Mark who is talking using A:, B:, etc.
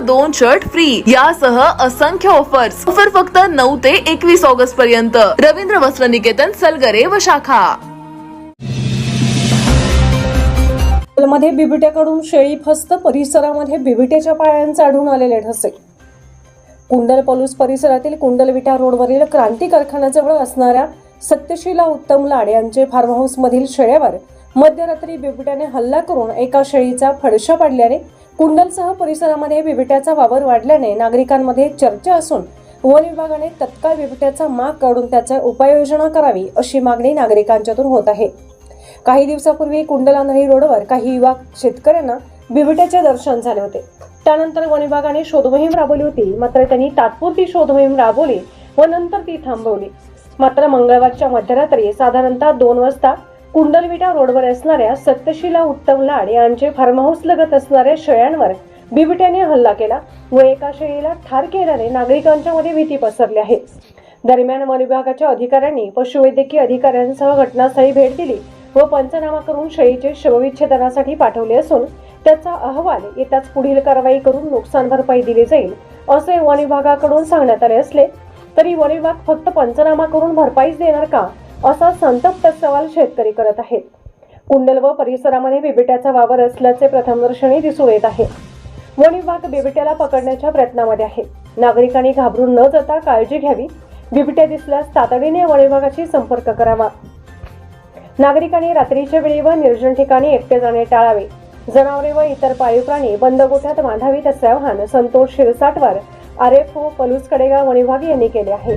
A: दोन shirt free यासह असंख्य ऑफर्स ऑफर फक्त नऊ ते एकवीस ऑगस्ट पर्यंत. रवींद्र वस्त्र निकेतन सलगरे व शाखा.
B: मध्ये बिबिट्याकडून शेळी फस्त परिसरामध्ये बिबिट्याच्या पायांचे आढळून आलेले ठसे. कुंडल पलूस परिसरातील कुंडल विटा रोडवरील क्रांती कारखान्याजवळ असणाऱ्या सत्यशीला उत्तम लाड यांचे फार्म हाऊसमधील शेळ्यावर मध्यरात्री बिबट्याने हल्ला करून एका शेळीचा फडशा पाडल्याने कुंडलसह परिसरामध्ये बिबट्याचा वावर वाढल्याने नागरिकांमध्ये चर्चा असून वन विभागाने तत्काळ बिबट्याचा माग काढून त्याच्या उपाययोजना करावी अशी मागणी नागरिकांच्यातून होत आहे. काही दिवसापूर्वी कुंडलांधळी रोडवर काही युवा शेतकऱ्यांना बिबट्याचे दर्शन झाले होते. त्यानंतर वन विभागाने शोधमोहीम राबवली होती. मात्र त्यांनी तात्पुरती शोधमोहीम राबवली व नंतर ती थांबवली. मात्र मंगळवारच्या मध्यरात्री साधारणतः दोन वाजता कुंडलविटा रोडवर असणाऱ्या सत्यशिला उत्तम लाड यांचे फार्महाऊस लगत असणाऱ्या शेळ्यांवर बिबट्याने हल्ला केला व एका शेळीला ठार केल्याने नागरिकांच्या मध्ये भीती पसरली आहे. दरम्यान वन विभागाच्या अधिकाऱ्यांनी पशुवैद्यकीय अधिकाऱ्यांसह घटनास्थळी भेट दिली व पंचनामा करून शेळीचे शवविच्छेदनासाठी पाठवले असून त्याचा अहवाल येताच पुढील कारवाई करून नुकसान भरपाई दिली जाईल असे वन विभागाकडून सांगण्यात आले असले तरी वन विभाग फक्त पंचनामा करून भरपाईच देणार का? असा संतप्त सवाल शेतकरी करत आहेत. कुंडल व परिसरामध्ये बिबट्याचा वावर असल्याचे प्रथमदर्शनी दिसून येत आहे. वन विभाग बिबट्याला पकडण्याच्या प्रयत्नामध्ये आहे. नागरिकांनी घाबरून न जाता काळजी घ्यावी. बिबट्या दिसल्यास तातडीने वन विभागाशी संपर्क करावा. नागरिकांनी रात्रीच्या वेळी व निर्जन ठिकाणी एकटे जाणे टाळावे. जनावरे व इतर पाळीव प्राणी बंद गोठ्यात बांधावीत असे आवाहन Santosh Shirsatwar R F O Palus Kadegaon one विभाग यांनी केले आहे.